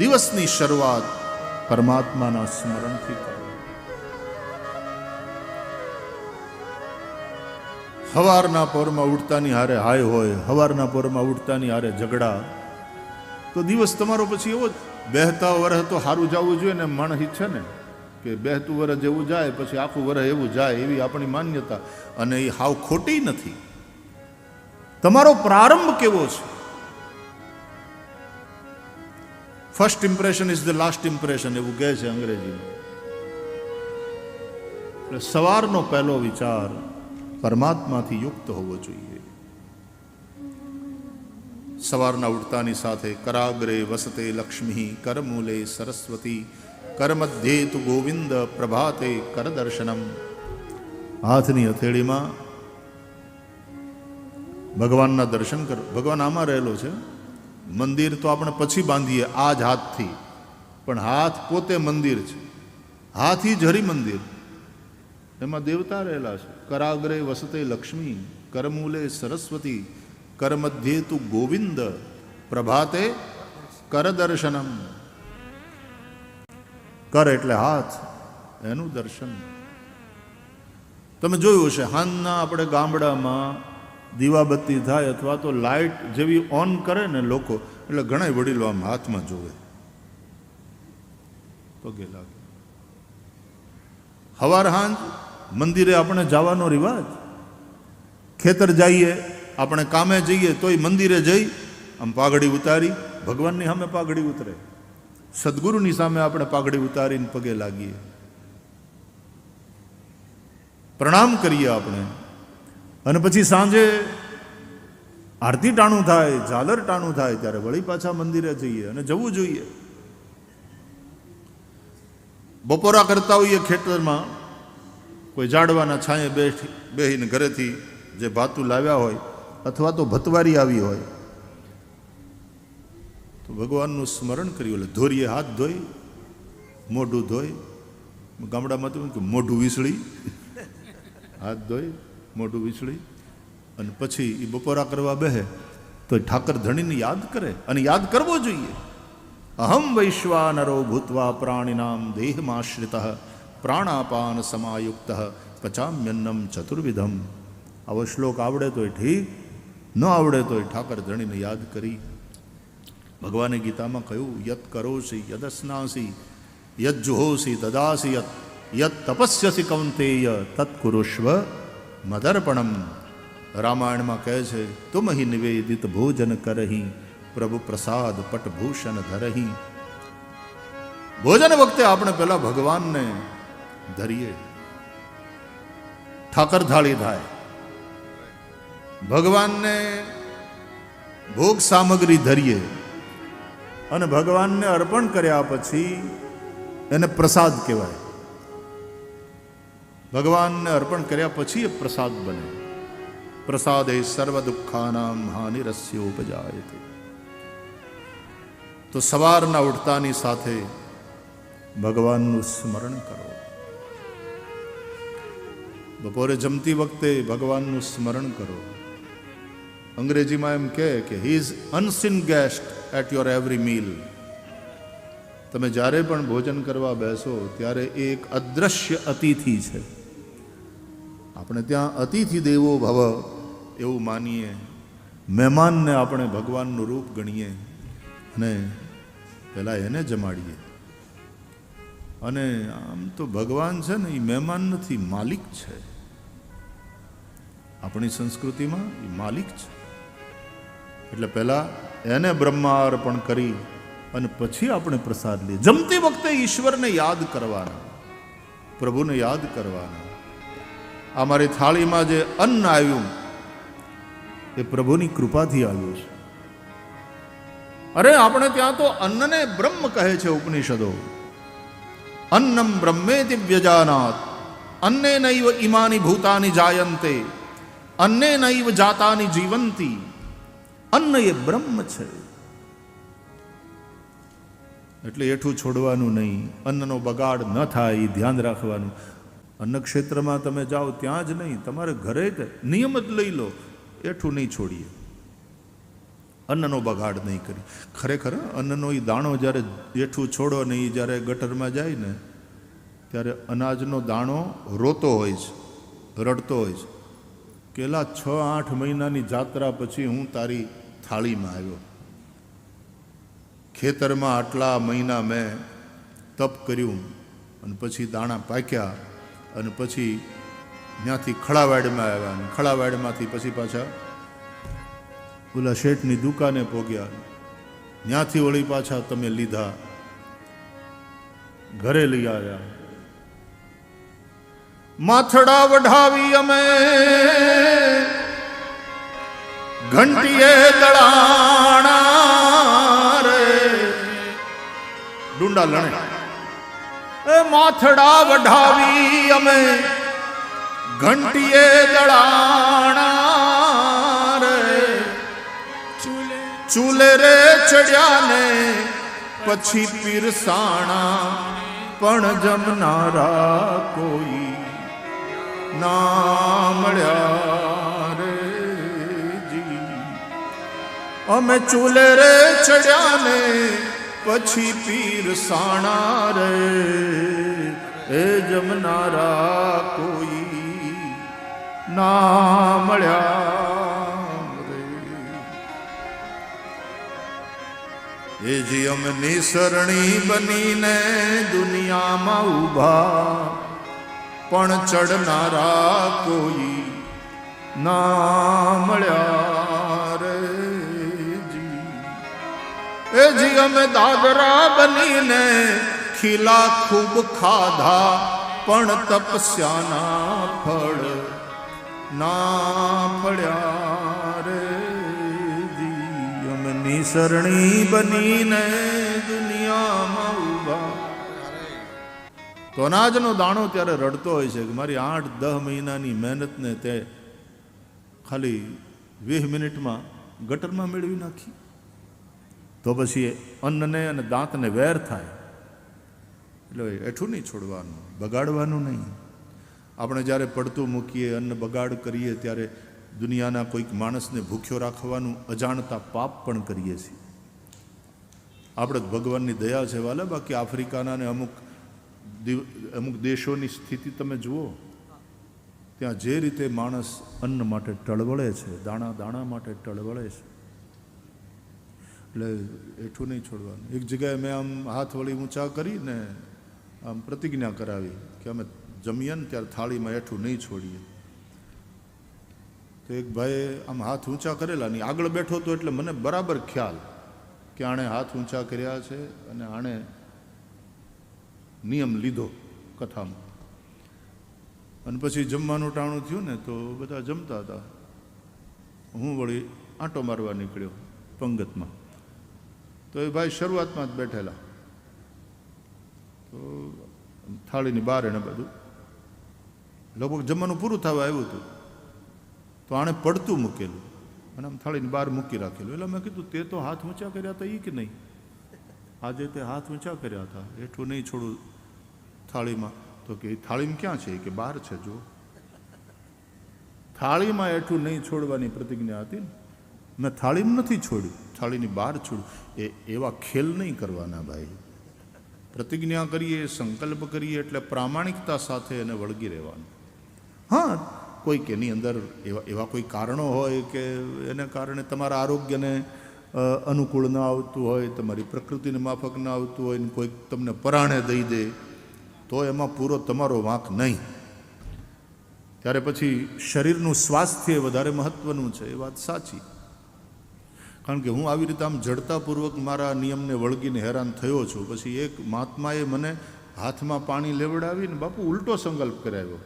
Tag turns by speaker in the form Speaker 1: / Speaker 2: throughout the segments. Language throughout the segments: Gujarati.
Speaker 1: દિવસની શરૂઆત પરમાત્માના સ્મરણથી કરો. હવારના પોરમાં ઉઠતાની હારે હાય હોય, હવારના પોરમાં ઉઠતાની હારે ઝઘડા, તો દિવસ તમારો પછી એવો જ. બેહતા વરહ તો સારું જવું જોઈએ ને માણસ ઈચ્છે ને, કે બેહતું વરહ જેવું જાય, પછી આખું વરહ એવું જાય એવી આપણી માન્યતા. અને એ હાવ ખોટી નથી. તમારો પ્રારંભ કેવો છે? First impression is the last impression એવું કહે છે અંગ્રેજીમાં. એટલે સવારનો પહેલો વિચાર પરમાત્માથી યુક્ત હોવો જોઈએ. સવારના ઉઠતાની સાથે કરાગ્રે વસતે લક્ષ્મી, કરમૂલે સરસ્વતી કરમધ્યે તુ ગોવિંદ પ્રભાતે કરદર્શનમ. હાથની હથેળીમાં ભગવાનના દર્શન કર, ભગવાન આમાં રહેલો છે? મંદિર તો આપણે પછી બાંધીએ આ જ હાથથી. પણ હાથ પોતે મંદિર છે. હાથી જ હરિ મંદિર. એમાં દેવતા રહેલા છે. કરાગ્રે વસતે લક્ષ્મી, કરમૂલે સરસ્વતી, કરમધ્યે તું ગોવિંદ, પ્રભાતે કરદર્શનમ. કર એટલે હાથ, એનું દર્શન. તમે જોયું હશે, હાનના આપણે ગામડામાં દીવાબત્તી થાય અથવા તો લાઇટ જેવી ઓન કરે ને લોકો, એટલે ઘણા વડીલો આમ હાથમાં જોવે. પગે લાગે. હવાર હાંજ, મંદિરે આપણે જવાનો રિવાજ. ખેતર જઈએ, આપણે કામે જઈએ તોય મંદિરે જઈ, આમ પાઘડી ઉતારી, ભગવાનની સામે પાઘડી ઉતરે. સદગુરુની સામે આપણે પાઘડી ઉતારીને પગે લાગીએ. પ્રણામ કરીએ આપણે. અને પછી સાંજે આરતી ટાણું થાય, ઝાલર ટાણું થાય, ત્યારે વળી પાછા મંદિરે જઈએ અને જવું જોઈએ. બપોરા કરતા હોઈએ ખેતરમાં, કોઈ ઝાડવાના છાંયે બેઠી, બેહીને ઘરેથી જે ભાતું લાવ્યા હોય, અથવા તો ભતવારી આવી હોય, તો ભગવાનનું સ્મરણ કર્યું, એટલે ધોરીએ હાથ ધોઈ, મોઢું ધોઈ, ગામડામાં તો મોઢું વીસળી, હાથ ધોઈ મોઢું વીસળી અને પછી એ બપોરા કરવા બેહે તો એ ઠાકર ધણીને યાદ કરે અને યાદ કરવો જોઈએ. અહમ વૈશ્વાનરો ભૂતવા પ્રાણીનામ દેહમાશ્રિત, પ્રાણાપાન સમાયુક્ત, પચામ્યન્નમ ચતુર્વિધમ. આવો શ્લોક આવડે તોય ઠીક, ન આવડે તોય ઠાકર ધણીને યાદ કરી. ભગવાને ગીતામાં કહ્યું, યત કરોસી, યદસ્નાસી યદ જુહોસી દદાસી યત યત તપસ્યસી કૌંતેય, તત્કુરુષ્વ. મદર્પણમ રામાયણમાં કહે છે તુમ હિ નિવેદિત ભોજન કરહી પ્રભુ પ્રસાદ પટભૂષણ ધરહી ભોજન વખતે આપણે પહેલા ભગવાનને ધરીએ। ઠાકર થાળી થાય। ભગવાનને ભોગ સામગ્રી ધરીએ અને ભગવાનને અર્પણ કર્યા પછી એને પ્રસાદ કહેવાય। ભગવાનને અર્પણ કર્યા પછી એ પ્રસાદ બને. એ સર્વ દુઃખાનામ હાનિરસ્યોપજાય તો સવારના ઉઠતાની સાથે ભગવાનનું સ્મરણ કરો. બપોરે જમતી વખતે ભગવાનનું સ્મરણ કરો. અંગ્રેજીમાં એમ કહે કે he is unseen guest at your every meal તમે જ્યારે પણ ભોજન કરવા બેસો, ત્યારે એક અદ્રશ્ય અતિથિ છે. આપણે ત્યાં અતિથિ દેવો ભવ એવું માનીએ. મહેમાનને આપણે ભગવાનનું રૂપ ગણીએ અને પહેલાં એને જમાડીએ. અને આમ તો ભગવાન છે ને, એ મહેમાન નથી, માલિક છે. આપણી સંસ્કૃતિમાં એ માલિક છે. એટલે પહેલાં એને બ્રહ્માર્પણ કરી અને પછી આપણે પ્રસાદ લઈએ. જમતી વખતે ઈશ્વરને યાદ કરવાના, પ્રભુને યાદ કરવાના. આ મારી થાળીમાં જે અન્ન આવ્યું, એ પ્રભુની કૃપાથી આવ્યું છે. અરે, આપણે ત્યાં તો અન્નને બ્રહ્મ કહે છે ઉપનિષદો. અન્નમ બ્રહ્મે વ્યજાનાત. અન્ને નૈવ ઇમાની ભૂતાની જાયંતે. અન્ને નૈવ જાતાની જીવંતી. અન્ન એ બ્રહ્મ છે. એટલે એઠું છોડવાનું નહીં. અન્નનો બગાડ ન થાય, એ ધ્યાન રાખવાનું. અન્ન ક્ષેત્રમાં તમે જાઓ ત્યાં જ નહીં. તમારે ઘરે જ નિયમ જ લઈ લો. એઠું નહીં છોડીએ. અન્નનો બગાડ નહીં કરી. ખરેખર અન્નનો એ દાણો જ્યારે એઠું છોડો ને એ જ્યારે ગટરમાં જાય ને, ત્યારે અનાજનો દાણો રોતો હોય છે, રડતો હોય છે. કેલા છ, આઠ મહિનાની જાત્રા પછી હું તારી થાળીમાં આવ્યો. ખેતરમાં આટલા મહિના મેં તપ કર્યું અને પછી દાણા પાક્યા. અને પછી ત્યાંથી ખળાવાડમાં આવ્યા અને ખળાવાડમાંથી પછી પાછા ઓલા શેઠની દુકાને પોગ્યા. ત્યાંથી વળી પાછા તમે લીધા. ઘરે લઈ આવ્યા. માથડા વઢાવી અમે. ઘંટીએ દળાણા રે. ડુંડા લણે. એ માથડા વઢાવી અમે ઘંટીએ દળાણા રે. ચૂલે રે ચડ્યા ને પછી પીરસાણા. પણ જમનારા કોઈ ના મળ્યા અમે ચૂલે રે ચડ્યા ને પછી પીરસાણા રે એ જમનારા કોઈ ના મળ્યા રે. એ જી અમે નિસરણી બનીને દુનિયામાં ઊભા, પણ ચડનારા કોઈ ના મળ્યા. એ જી અમે દાદરા બનીને ખીલા ખૂબ ખાધા, પણ તપસ્યાના ફળ ના પડ્યા રે જી અમે નિસરણી બનીને દુનિયામાં ઊભા તો અનાજનો દાણો ત્યારે રડતો હોય છે કે મારી આઠ, દહ મહિનાની મહેનતને તે ખાલી વીસ મિનિટમાં ગટરમાં મેળવી નાખી. તો પછી અન્નને અને દાંતને વેર થાય. એટલે એઠું નહીં છોડવાનું, બગાડવાનું નહીં. આપણે જ્યારે પડતું મૂકીએ, અન્ન બગાડ કરીએ, ત્યારે દુનિયાના કોઈક માણસને ભૂખ્યો રાખવાનું અજાણતા પાપ પણ કરીએ છીએ. આપણે ભગવાનની દયા છે, વાલે. બાકી આફ્રિકાના ને અમુક અમુક દેશોની સ્થિતિ તમે જુઓ, ત્યાં જે રીતે માણસ અન્ન માટે ટળવળે છે દાણા દાણા માટે ટળવળે છે એટલે એઠું નહીં છોડવાનું. એક જગ્યાએ મેં આમ હાથ વળી ઊંચા કરીને આમ પ્રતિજ્ઞા કરાવી કે અમે જમીએ ને ત્યારે થાળીમાં એઠું નહીં છોડીએ. તો એક ભાઈએ આમ હાથ ઊંચા કરેલા નહીં આગળ બેઠો તો એટલે મને બરાબર ખ્યાલ કે આણે હાથ ઊંચા કર્યા છે અને આણે નિયમ લીધો કથામાં. અને પછી જમવાનું ટાણું થયું ને તો બધા જમતા હતા. હું વળી આંટો મારવા નીકળ્યો પંગતમાં. તો એ ભાઈ શરૂઆતમાં જ બેઠેલા. તો થાળીની બહાર એને બધું. લગભગ જમવાનું પૂરું થવા આવ્યું હતું. તો આણે પડતું મૂકેલું. અને આમ થાળીની બહાર મૂકી રાખેલું. એટલે મેં કીધું, તે તો હાથ ઊંચા કર્યા હતા એ કે નહીં? આજે તે હાથ ઊંચા કર્યા હતા. હેઠું નહીં છોડું થાળીમાં. તો કે, "એ થાળીમાં ક્યાં છે? કે બહાર છે જો થાળીમાં હેઠું નહીં છોડવાની પ્રતિજ્ઞા હતી ને? મેં થાળીમાં નથી છોડ્યું. થાળીની બહાર છોડ્યું. એ એવા ખેલ નહીં કરવાના ભાઈ. પ્રતિજ્ઞા કરીએ સંકલ્પ કરીએ એટલે પ્રામાણિકતા સાથે એને વળગી રહેવાનું. હા. કોઈક એની અંદર એવા એવા કોઈ કારણો હોય કે એને કારણે તમારા આરોગ્યને અનુકૂળ ન આવતું હોય તમારી પ્રકૃતિને માફક ન આવતું હોય ને કોઈક તમને પરાણે દઈ દે તો એમાં પૂરો તમારો વાંક નહીં. ત્યારે પછી શરીરનું સ્વાસ્થ્ય વધારે મહત્વનું છે એ વાત સાચી. કારણ કે હું આવી રીતે આમ જડતાપૂર્વક મારા નિયમને વળગીને હેરાન થયો છું. પછી એક મહાત્માએ મને હાથમાં પાણી લેવડાવીને બાપુ ઉલટો સંકલ્પ કરાવ્યો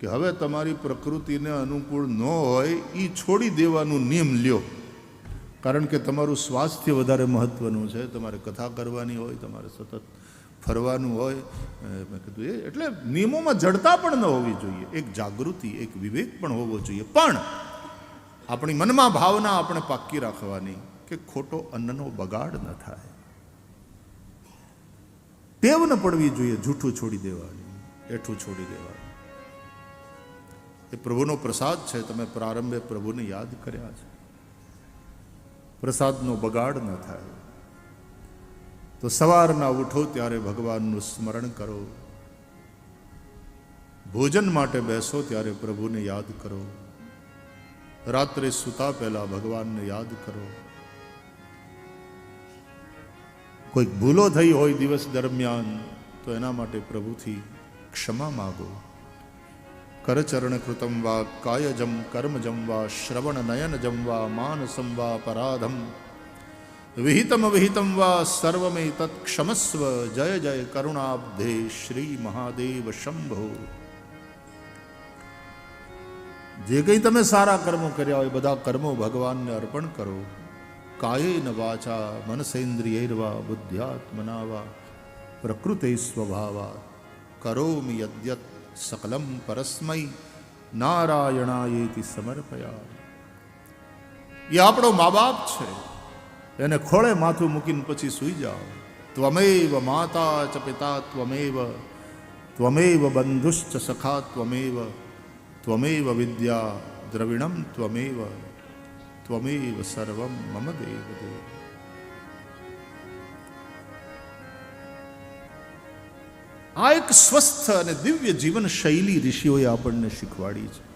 Speaker 1: કે હવે તમારી પ્રકૃતિને અનુકૂળ ન હોય એ છોડી દેવાનું નિયમ લ્યો. કારણ કે તમારું સ્વાસ્થ્ય વધારે મહત્ત્વનું છે, તમારે કથા કરવાની હોય, તમારે સતત ફરવાનું હોય. મેં કીધું, એ, એટલે નિયમોમાં જડતા પણ ન હોવી જોઈએ. એક જાગૃતિ, એક વિવેક પણ હોવો જોઈએ. પણ આપણી મનમાં ભાવના આપણે પાક્કી રાખવાની કે ખોટો અન્નનો બગાડ ન થાય. ટેવ ન પડવી જોઈએ, જૂઠું છોડી દેવાની એઠું છોડી દેવાનું. એ પ્રભુનો પ્રસાદ છે, તમે પ્રારંભે પ્રભુને યાદ કર્યા છે. પ્રસાદનો બગાડ ન થાય. તો સવારના ઉઠો ત્યારે ભગવાનનું સ્મરણ કરો. ભોજન માટે બેસો ત્યારે પ્રભુને યાદ કરો. રાત્રે સૂતા પહેલા ભગવાનને યાદ કરો. કોઈક ભૂલો થઈ હોય દિવસ દરમિયાન, તો એના માટે પ્રભુથી ક્ષમા માગો. કરચરણ કૃતમ વા કાયજમ કર્મજમ વા શ્રવણ નયનજમ વા માનસમ વા પરાધમ. વિહિતમ વિહિતમ વા સર્વમે તત્ક્ષમસ્વ જય જય કરુણાબ્ધે શ્રી મહાદેવ શંભો. જે કંઈ તમે સારા કર્મો કર્યા હોય, બધા કર્મો ભગવાનને અર્પણ કરો. કાયેન વાચા, મનસેન્દ્રિયૈર્વા, બુદ્ધ્યાત્મનાવા, પ્રકૃતિ સ્વભાવા કરોમિ યદ્યત સકલમ પરસ્મૈ, નારાયણાયેતિ સમર્પયા એ આપણો મા બાપ છે. એને ખોળે માથું મૂકીને પછી સૂઈ જાઓ. ત્વમેવ માતા ચ પિતા, ત્વમેવ ત્વમેવ બંધુશ્ચ સખા, ત્વમેવ ત્વમેવ વિદ્યા દ્રવિણમ ત્વમેવ ત્વમેવ સર્વમ મમ દેવ આ એક સ્વસ્થ અને દિવ્ય જીવન શૈલી ઋષિઓએ આપણને શીખવાડી છે.